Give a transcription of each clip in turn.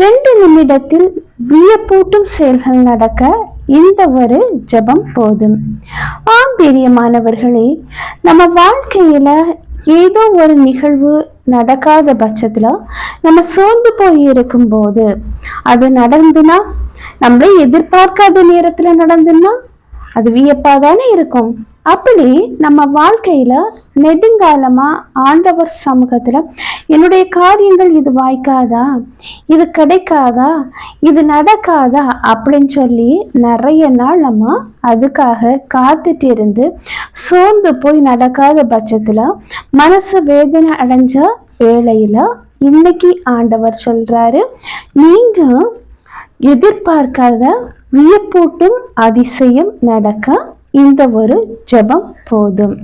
ரெண்டு நிமிடத்தில் வியப்பூட்டும் செயல்கள் நடக்க இந்த ஒரு ஜெபம் போதும். ஆம் பிரியமானவர்களே நம்ம வாழ்க்கையில ஏதோ ஒரு நிகழ்வு நடக்காத பட்சத்துல நம்ம சோர்ந்து போய் இருக்கும்போது அது நடந்துனா நம்மளே எதிர்பார்க்காத நேரத்துல நடந்துன்னா அது வியப்பா தானே இருக்கும். அப்படி நம்ம வாழ்க்கையில் நெடுங்காலமாக ஆண்டவர் சமூகத்தில் என்னுடைய காரியங்கள் இது வாய்க்காதா? இது கிடைக்காதா? இது நடக்காதா? அப்படின்னு சொல்லி நிறைய நாள் நம்ம அதுக்காக காத்துட்டு இருந்து சோர்ந்து போய் நடக்காத பட்சத்தில் மனசு வேதனை அடைஞ்ச வேளையில் இன்னைக்கு ஆண்டவர் சொல்கிறாரு நீங்கள் எதிர்பார்க்காத வியப்பூட்டும் அதிசயம் நடக்க இந்த ஒரு ஜெபம் போதும்.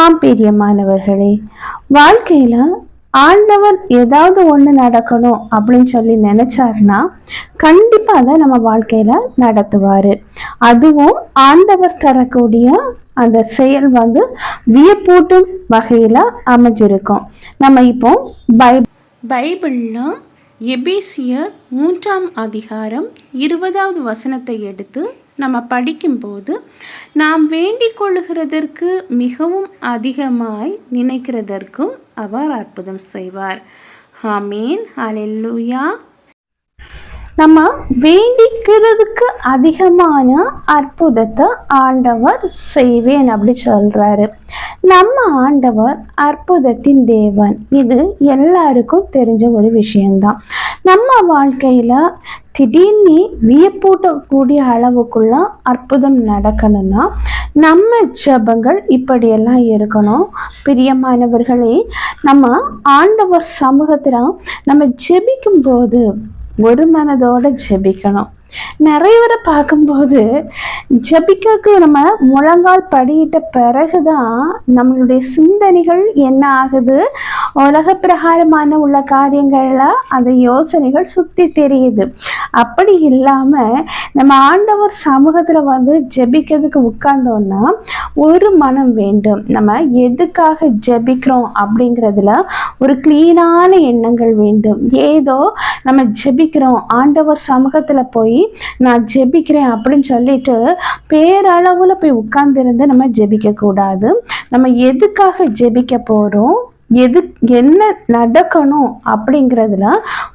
ஆம் பிரியமானவர்களே வாழ்க்கையில ஆண்டவர் ஏதாவது ஒன்று நடக்கணும் அப்படின்னு சொல்லி நினைச்சாருன்னா கண்டிப்பாக அதை நம்ம வாழ்க்கையில் நடத்துவார். அதுவும் ஆண்டவர் தரக்கூடிய அந்த செயல் வந்து வியப்பூட்டும் வகையில் அமைஞ்சிருக்கும். நம்ம இப்போ பை பைபிளில் எபேசியர் மூன்றாம் அதிகாரம் இருபதாவது வசனத்தை எடுத்து நம்ம படிக்கும்போது நாம் வேண்டிக் கொள்ளுகிறதற்கு மிகவும் அதிகமாய் நினைக்கிறதற்கும் அவர் அற்புதம் செய்வார். ஆமீன். அலெல்லுயா நம்ம வேண்டிக்கிறதுக்கு அதிகமான அற்புதத்தை ஆண்டவர் செய்வேன் அப்படி சொல்றாரு. நம்ம ஆண்டவர் அற்புதத்தின் தேவன். இது எல்லாருக்கும் தெரிஞ்ச ஒரு விஷயம்தான். நம்ம வாழ்க்கையில திடீர்னு வியப்பூட்டக்கூடிய அளவுக்குள்ள அற்புதம் நடக்கணும்னா நம்ம ஜபங்கள் இப்படியெல்லாம் இருக்கணும். பிரியமானவர்களே நம்ம ஆண்டவர் சமூகத்தில் நம்ம ஜெபிக்கும் போது ஒரு மனதோட ஜெபிக்கணும். நிறைய பேரை பார்க்கும்போது ஜபிக்கக்கு நம்ம முழங்கால் படியிட்ட பிறகுதான் நம்மளுடைய சிந்தனைகள் என்ன ஆகுது? உலக பிரகாரமான உள்ள காரியங்கள்ல அந்த யோசனைகள் சுத்தி தெரியுது. அப்படி இல்லாம நம்ம ஆண்டவர் சமூகத்துல வந்து ஜெபிக்கிறதுக்கு உட்கார்ந்தோம்னா ஒரு மனம் வேண்டும். நம்ம எதுக்காக ஜெபிக்கிறோம் அப்படிங்கிறதுல ஒரு கிளீனான எண்ணங்கள் வேண்டும். ஏதோ நம்ம ஜெபிக்கிறோம் ஆண்டவர் சமூகத்துல போய் நான் ஜெபிக்கிறேன் அப்படின்னு சொல்லிட்டு பேரளவில் போய் உட்கார்ந்துருந்து நம்ம ஜெபிக்க கூடாது நம்ம எதுக்காக ஜெபிக்க போகிறோம் எது என்ன நடக்கணும் அப்படிங்கிறதுல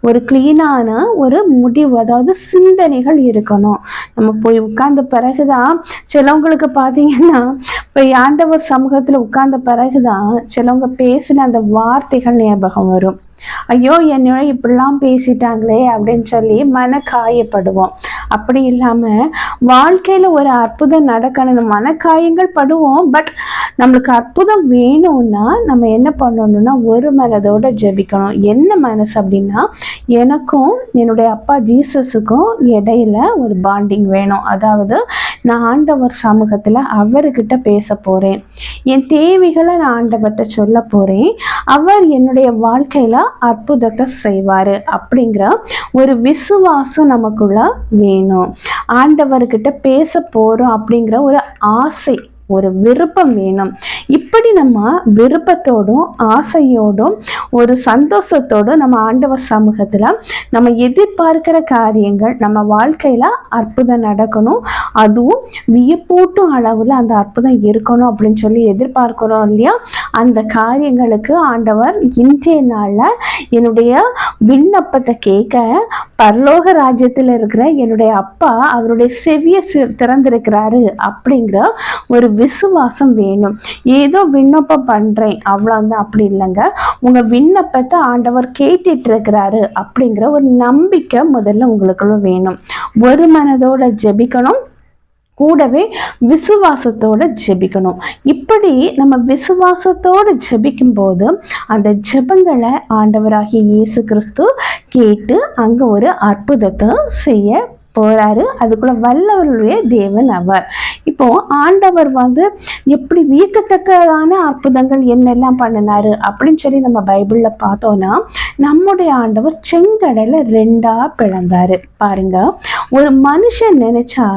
ஒரு க்ளீனான ஒரு முடிவு அதாவது சிந்தனைகள் இருக்கணும். நம்ம போய் உட்கார்ந்த பிறகுதான் சிலவங்களுக்கு பார்த்தீங்கன்னா இப்போ ஆண்டவர் சமூகத்தில் உட்கார்ந்த பிறகுதான் சிலவங்க பேசின அந்த வார்த்தைகள் ஞாபகம் வரும். ஐயோ என்னோட இப்படிலாம் பேசிட்டாங்களே அப்படின்னு சொல்லி மன காயப்படுவோம் அப்படி இல்லாமல் வாழ்க்கையில் ஒரு அற்புதம் நடக்கணும் மனக்காயங்கள் படுவோம். பட் நம்மளுக்கு அற்புதம் வேணும்னா நம்ம என்ன பண்ணணும்னா ஒரு மனதோட ஜெபிக்கணும். என்ன மனசு அப்படின்னா எனக்கும் என்னுடைய அப்பா ஜீசஸுக்கும் இடையில ஒரு பாண்டிங் வேணும். அதாவது நான் ஆண்டவர் சமூகத்தில் அவர்கிட்ட பேச போகிறேன் என் தேவைகளை நான் ஆண்டவர்கிட்ட சொல்ல போகிறேன் அவர் என்னுடைய வாழ்க்கையில் அற்புதத்தை செய்வார் அப்படிங்கிற ஒரு விசுவாசம் நமக்குள்ள வேணும். ஆண்டவர்கிட்ட பேச போகிறோம் அப்படிங்கிற ஒரு ஆசை ஒரு விருப்பம் வேணும். இப்படி நம்ம விருப்பத்தோடும் ஆசையோடும் ஒரு சந்தோஷத்தோடும் நம்ம ஆண்டவர் சமூகத்தில் நம்ம எதிர்பார்க்கிற காரியங்கள் நம்ம வாழ்க்கையில் அற்புதம் நடக்கணும். அதுவும் வியப்பூட்டும் அளவில் அந்த அற்புதம் இருக்கணும் அப்படின்னு சொல்லி எதிர்பார்க்கிறோம் இல்லையா? அந்த காரியங்களுக்கு ஆண்டவர் இன்றைய நாளில் என்னுடைய விண்ணப்பத்தை கேட்க பரலோக ராஜ்யத்தில் இருக்கிற என்னுடைய அப்பா அவருடைய செவிய திறந்திருக்கிறாரு அப்படிங்கிற ஒரு விசுவாசம் வேணும். ஏதோ விண்ணப்பம் பண்ணுறேன் அவ்வளோதான் அப்படி இல்லைங்க. உங்கள் விண்ணப்பத்தை ஆண்டவர் கேட்டுட்டு இருக்கிறாரு அப்படிங்கிற ஒரு நம்பிக்கை முதல்ல உங்களுக்குள்ள வேணும். ஒரு மனதோட ஜெபிக்கணும். கூடவே விசுவாசத்தோடு ஜெபிக்கணும். இப்படி நம்ம விசுவாசத்தோடு ஜெபிக்கும் போது அந்த ஜெபங்களை ஆண்டவராகிய இயேசு கிறிஸ்து கேட்டு அங்கே ஒரு அற்புதத்தை செய்ய போறாரு. அதுக்குள்ள வல்லவருடைய தேவன் அவர். இப்போ ஆண்டவர் வந்து எப்படி வியக்கத்தக்கதான அற்புதங்கள் என்னெல்லாம் பண்ணினாரு அப்படின்னு சொல்லி நம்ம பைபிளில் பார்த்தோம்னா நம்முடைய ஆண்டவர் செங்கடலை ரெண்டா பிளந்தாரு. பாருங்க ஒரு மனுஷன் நினைச்சா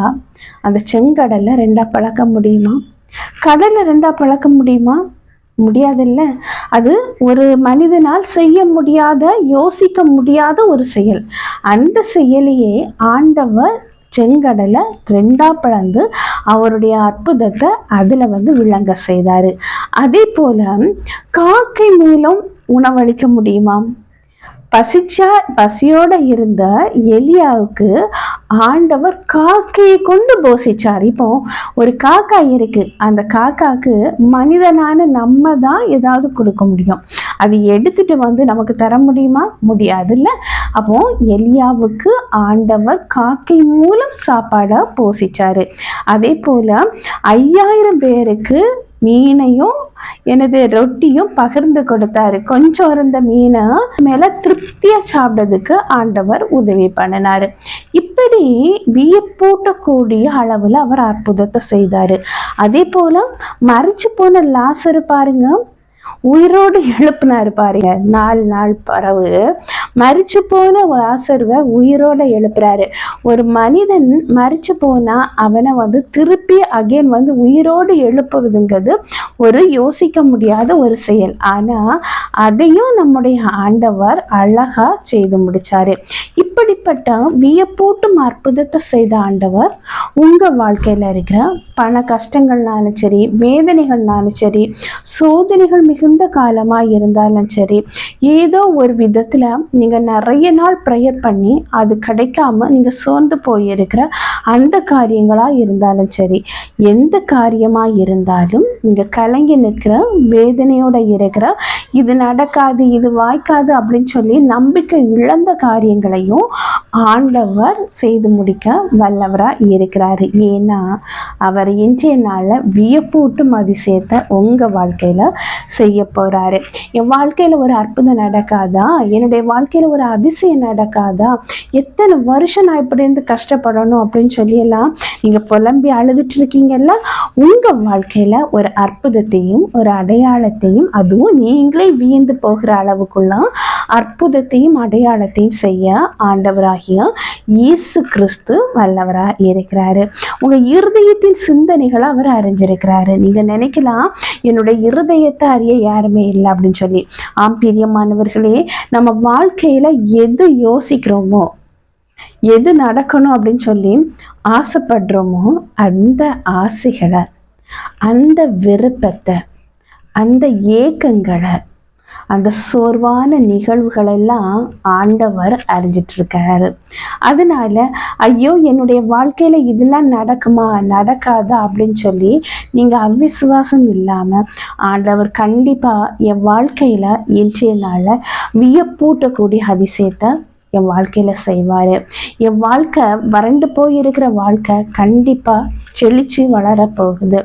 அந்த செங்கடலை ரெண்டா பழக்க முடியுமா? கடலை ரெண்டா பழக்க முடியுமா? முடியாதுல்ல? அது ஒரு மனிதனால் செய்ய முடியாத யோசிக்க முடியாத ஒரு செயல். அந்த செயலையே ஆண்டவர் செங்கடலை ரெண்டா பிளந்து அவருடைய அற்புதத்தை அதில் வந்து விளங்க செய்தார். அதே போல காக்கை மூலம் உணவளிக்க முடியுமா? பசிச்சா பசியோட இருந்த எலியாவுக்கு ஆண்டவர் காக்கையை கொண்டு போசிச்சார். இப்போ ஒரு காக்கா இருக்கு. அந்த காக்காக்கு மனிதனான நம்ம தான் ஏதாவது கொடுக்க முடியும். அது எடுத்துட்டு வந்து நமக்கு தர முடியுமா? முடியாதுல்ல. அப்போ எலியாவுக்கு ஆண்டவர் காக்கை மூலம் சாப்பாடாக போசிச்சாரு. அதே போல ஐயாயிரம் பேருக்கு மீனையும் எனது ரொட்டியும் பகிர்ந்து கொடுத்தாரு. கொஞ்சம் இருந்த மீனை மேல திருப்தியா சாப்பிட்டதுக்கு ஆண்டவர் உதவி பண்ணினாரு. இப்படி வியப்பூட்டக்கூடிய அளவுல அவர் அற்புதத்தை செய்தாரு. அதே போல மறைச்சு போன லாசரு பாருங்க. உயிரோடு எழுப்பினார் பாருங்க. நாலு நாள் பறவு மறிச்சு போன ஒரு ஆசர்வை உயிரோட எழுப்புறாரு. ஒரு மனிதன் மறிச்சு போனா அவனை வந்து திருப்பி அகைன் வந்து உயிரோடு எழுப்புவதுங்கிறது ஒரு யோசிக்க முடியாத ஒரு செயல். ஆனா அதையும் நம்முடைய ஆண்டவர் அழகா செய்து முடிச்சாரு. இப்படிப்பட்ட வியப்பூட்டும் அற்புதத்தை செய்த ஆண்டவர் உங்க வாழ்க்கையில இருக்கிற பண கஷ்டங்கள்னாலும் சரி வேதனைகள்னாலும் சரி சோதனைகள் மிக மிகுந்த காலமாக இருந்தாலும் சரி ஏதோ ஒரு விதத்தில் நீங்கள் நிறைய நாள் ப்ரேயர் பண்ணி அது கிடைக்காம நீங்கள் சோர்ந்து போயிருக்கிற அந்த காரியங்களாக இருந்தாலும் சரி எந்த காரியமாக இருந்தாலும் நீங்கள் கலங்கி நிற்கிற வேதனையோடு இருக்கிற இது நடக்காது இது வாய்க்காது அப்படின்னு சொல்லி நம்பிக்கை இழந்த காரியங்களையும் ஆண்டவர் செய்து முடிக்க வல்லவராக இருக்கிறாரு. ஏன்னா அவர் இன்றைய நாளில் வியப்பூட்டும் அதிசயத்தை உங்கள் வாழ்க்கையில் செய்ய போகிறாரு என் வாழ்க்கையில் ஒரு அற்புதம் நடக்காதா? என்னுடைய வாழ்க்கையில் ஒரு அதிசயம் நடக்காதா? எத்தனை வருஷம் நான் இப்படி இருந்து கஷ்டப்படணும் அப்படின்னு சொல்லியெல்லாம் நீங்கள் புலம்பி அழுதுட்டு இருக்கீங்கல்ல? உங்கள் வாழ்க்கையில் ஒரு அற்புதத்தையும் ஒரு அடையாளத்தையும் அதுவும் நீங்களே வியந்து போகிற அளவுக்குள்ள அற்புதத்தையும் அடையாளத்தையும் செய்ய ஆண்டவராக ஆண்டவராகிய இயேசு கிறிஸ்து வல்லவரா இருக்கிறாரு. உங்க இருதயத்தின் சிந்தனைகளை அவர் அறிஞ்சிருக்கிறாரு. நீங்க நினைக்கலாம் என்னுடைய இருதயத்தை அறிய யாருமே இல்லை அப்படின்னு சொல்லி. ஆம் பிரியமானவர்களே நம்ம வாழ்க்கையில எது யோசிக்கிறோமோ எது நடக்கணும் அப்படின்னு சொல்லி ஆசைப்படுறோமோ அந்த ஆசைகளை அந்த விருப்பத்தை அந்த ஏக்கங்களை அந்த சோர்வான நிகழ்வுகளெல்லாம் ஆண்டவர் அறிஞ்சிட்ருக்காரு. அதனால் அதனால ஐயோ என்னுடைய வாழ்க்கையில் இதெல்லாம் நடக்குமா? நடக்காதா? அப்படின்னு சொல்லி நீங்கள் அவிசுவாசம் இல்லாமல் ஆண்டவர் கண்டிப்பாக என் வாழ்க்கையில் இன்றைய நாளில் வியப்பூட்டக்கூடிய அதிசயத்தை என் வாழ்க்கையில் செய்வார். என் வாழ்க்கை வறண்டு போயிருக்கிற வாழ்க்கை கண்டிப்பாக செழித்து வளரப்போகுது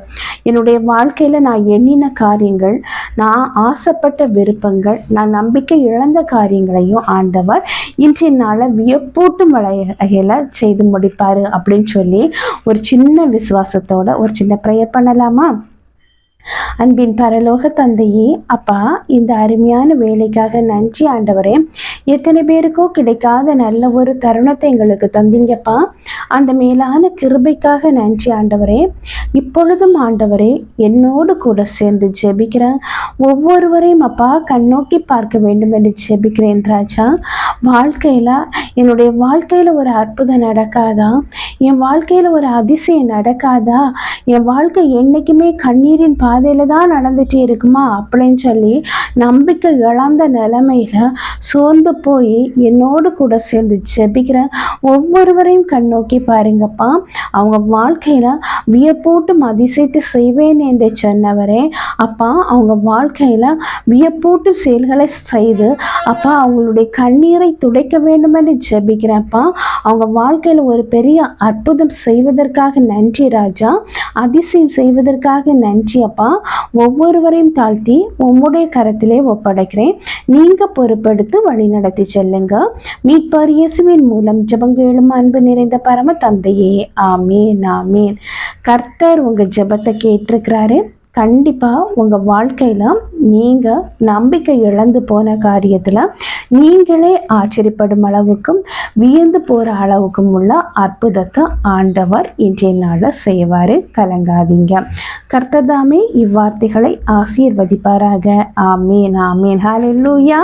என்னுடைய வாழ்க்கையில் நான் எண்ணின காரியங்கள் நான் ஆசைப்பட்ட விருப்பங்கள் நான் நம்பிக்கை இழந்த காரியங்களையும் ஆண்டவர் இன்றைய நாளில் வியப்பூட்டும் வகையில் செய்து முடிப்பார் அப்படின்னு சொல்லி ஒரு சின்ன விசுவாசத்தோட ஒரு சின்ன ப்ரேயர் பண்ணலாமா? அன்பின் பரலோக தந்தையே அப்பா இந்த அருமையான வேலைக்காக நன்றி ஆண்டவரே. எத்தனை பேருக்கோ கிடைக்காத நல்ல ஒரு தருணத்தை எங்களுக்கு தந்தீங்கப்பா. அந்த மேலான கிருபைக்காக நன்றி ஆண்டவரே. இப்பொழுதும் ஆண்டவரே என்னோடு கூட சேர்ந்து ஜெபிக்கிறேன் ஒவ்வொருவரையும் அப்பா கண்ணோக்கி பார்க்க வேண்டும் என்று ஜெபிக்கிறேன் ராஜா. வாழ்க்கையில் என்னுடைய வாழ்க்கையில் ஒரு அற்புதம் நடக்காதா? என் வாழ்க்கையில் ஒரு அதிசயம் நடக்காதா? என் வாழ்க்கை என்றைக்குமே கண்ணீரின் பாதையில் தான் நடந்துகிட்டே இருக்குமா அப்படின்னு சொல்லி நம்பிக்கை இழந்த நிலைமையில் சோர்ந்து போய் என்னோடு கூட சேர்ந்து ஜெபிக்கிற ஒவ்வொருவரையும் கண்ணோக்கி பாருங்கப்பா. அவங்க வாழ்க்கையில் வியப்பூட்டும் அதிசயத்தை செய்வேன் என்று சொன்னவரே. அப்பா அவங்க வாழ்க்கையில் வியப்பூட்டும் செயல்களை செய்து அப்பா அவங்களுடைய கண்ணீரை துடைக்க வேண்டும் என்று ஜெபிக்கிறேன்ப்பா. அவங்க வாழ்க்கையில் ஒரு பெரிய அற்புதம் செய்வதற்காக நன்றி ராஜா. அதிசயம் செய்வதற்காக நன்றி அப்பா. ஒவ்வொருவரையும் தாழ்த்தி உம்முடைய கரத்திலே ஒப்படைக்கிறேன். நீங்கள் பொறுப்பெடுத்து வழி நடத்தி செல்லுங்க. மீட்பார் இயேசுவின் மூலம் ஜபங்கேளும் அன்பு நிறைந்த பரம தந்தையே. ஆமீன் ஆமீன். கர்த்தர் உங்கள் ஜெபத்தை கேட்டிருக்கிறாரு. கண்டிப்பாக உங்கள் வாழ்க்கையில் நீங்கள் நம்பிக்கை இழந்து போன காரியத்தில் நீங்களே ஆச்சரியப்படும் அளவுக்கும் வியந்து போகிற அளவுக்கும் உள்ள அற்புதத்தை ஆண்டவர் இன்றைய நாளில் செய்வார். கலங்காதீங்க. கர்த்ததாமே இவ்வார்த்தைகளை ஆசீர்வதிப்பாராக. ஆமேன் ஆமேன். ஹாலெல்லூயா